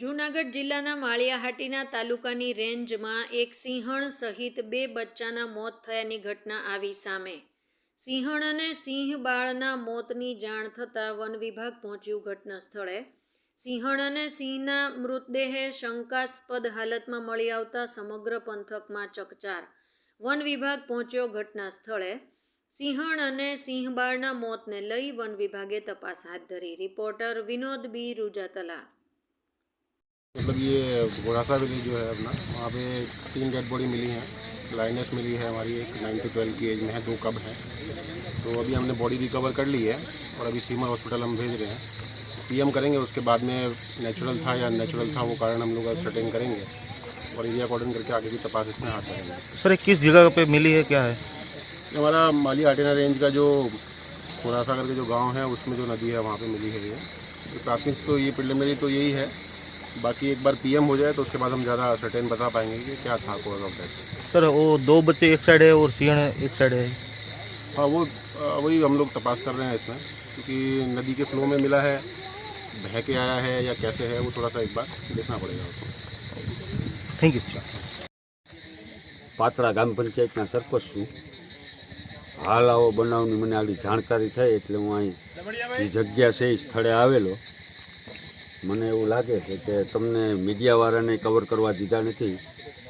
જૂનાગઢ જિલ્લાના માળિયાહાટીના તાલુકાની રેન્જમાં એક સિંહણ સહિત બે બચ્ચાના મોત થયાની ઘટના આવી સામે. સિંહણ અને સિંહ બાળના મોતની જાણ થતાં વન વિભાગ પહોંચ્યું ઘટના સ્થળે સિંહણ અને સિંહના મૃતદેહે શંકાસ્પદ હાલતમાં મળી આવતા સમગ્ર પંથકમાં ચકચાર. વન વિભાગ પહોંચ્યો ઘટના સ્થળે સિંહણ અને સિંહબાળના મોતને લઈ વન વિભાગે તપાસ હાથ ધરી. Reporter Vinod B. રૂજાતલા. मतलब ये घोड़ासा विलेज जो है अपना वहाँ पे तीन डेड बॉडी मिली हैं। लाइनेस मिली है हमारी एक नाइन टू ट्वेल्व की एज में है दो कब हैं। तो अभी हमने बॉडी रिकवर कर ली है और अभी सीमर हॉस्पिटल हम भेज रहे हैं। पीएम करेंगे उसके बाद में नेचुरल था या नेचुरल था वो कारण हम लोग सर्टेन करेंगे और एरिया अकॉर्डिंग करके आगे की तपास इसमें हाथ धरेंगे सर किस जगह पर मिली है क्या है? हमारा माली आटेना रेंज का जो घोड़ासा करके जो गाँव है उसमें जो नदी है वहाँ पे मिली है ये। प्राथमिक तो ये प्रिलिमिनरी तो यही है। बाकी एक बार पीएम हो जाए तो उसके बाद हम ज़्यादा सर्टेन बता पाएंगे कि क्या था कॉज ऑफ डेथ सर वो दो बच्चे एक साइड है और सिंह एक साइड है हाँ वो अ, वही हम लोग तपास कर रहे हैं इसमें क्योंकि नदी के फ्लो में मिला है बह के आया है या कैसे है वो थोड़ा सा एक बार देखना पड़ेगा उसको थैंक यू પાત્રા ગ્રામ પંચાયતના સરપંચ છું હાલ આવો બનાવની મને આટલી જાણકારી થઈ એટલે હું અહીં જે જગ્યા છે એ સ્થળે આવેલો મને એવું લાગે છે કે તમને મીડિયાવાળાને કવર કરવા દીધા નથી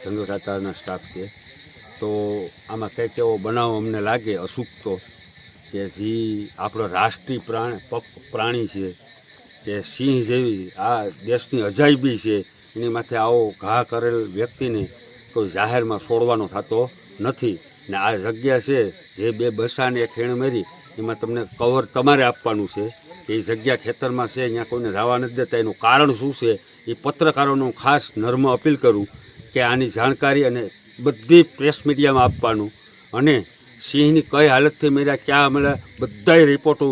સંઘ ખાતાના સ્ટાફ તો આમાં કંઈક એવો બનાવ અમને લાગે અસૂકતો કે જે આપણો રાષ્ટ્રીય પ્રાણ પ્રાણી છે, કે સિંહ જેવી આ દેશની અજાયબી છે, એની માથે આવો ઘા કરેલ વ્યક્તિને કોઈ જાહેરમાં છોડવાનો થતો નથી. ને આ જગ્યા છે, જે બે બસાને ખેણ મેરી, એમાં તમને કવર તમારે આપવાનું છે. એ જગ્યા ખેતરમાં છે અહીંયા કોઈને જવા નથી દેતા. એનું કારણ શું છે? એ પત્રકારોનું ખાસ નર્મ અપીલ કરું કે આની જાણકારી અને બધી પ્રેસ મીડિયામાં આપવાનું. અને સિંહની કઈ હાલતથી મેળ્યા ક્યાં મળ્યા બધા રિપોર્ટો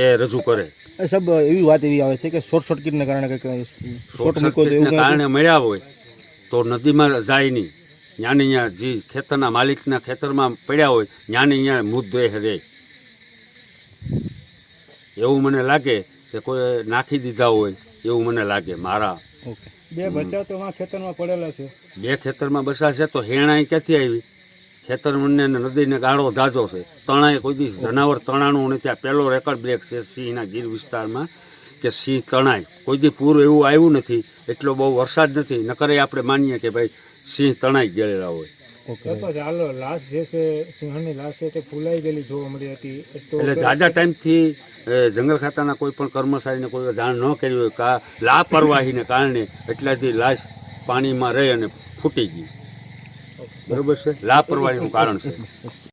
એ રજૂ કરે. સાહેબ એવી વાત એવી આવે છે કે શોર્ટ સર્કિટને કારણે કંઈક શોર્ટ સર્કિટને કારણે મળ્યા હોય તો નદીમાં જાય નહીં. જ્ઞાની અહીંયા જે ખેતરના માલિકના ખેતરમાં પડ્યા હોય જ્ઞાની અહીંયા મૃતદેહ રહે. એવું મને લાગે કે કોઈ નાખી દીધા હોય એવું મને લાગે મારા. બે બચ્ચા તો ખેતરમાં પડેલા છે. બે ખેતરમાં બસા છે તો હેણાઈ ક્યાંથી આવી? ખેતર મને નદીને ગાળો ધાજો છે. તણાએ કોઈ દિવસ જનાવર તણાણું નથી આ પહેલો રેકર્ડ બ્રેક છે સિંહના ગીર વિસ્તારમાં કે સિંહ તણાય. કોઈ દી પૂર એવું આવ્યું નથી એટલો બહુ વરસાદ નથી. નકરે આપણે માનીએ કે ભાઈ સિંહ તણાઈ ગયેલા હોય. ઓકે. લાશ જે છે સિંહણની લાશ છે તે ફૂલાઈ ગયેલી જોવા મળી હતી. એટલે જાજા ટાઈમથી જંગલ ખાતાના કોઈ પણ કર્મચારીને કોઈ જાણ ન કરી હોય કા લાપરવાહીને કારણે એટલાથી લાશ પાણીમાં રહી અને ફૂટી ગઈ. બરોબર છે? લાપરવાહીનું કારણ છે.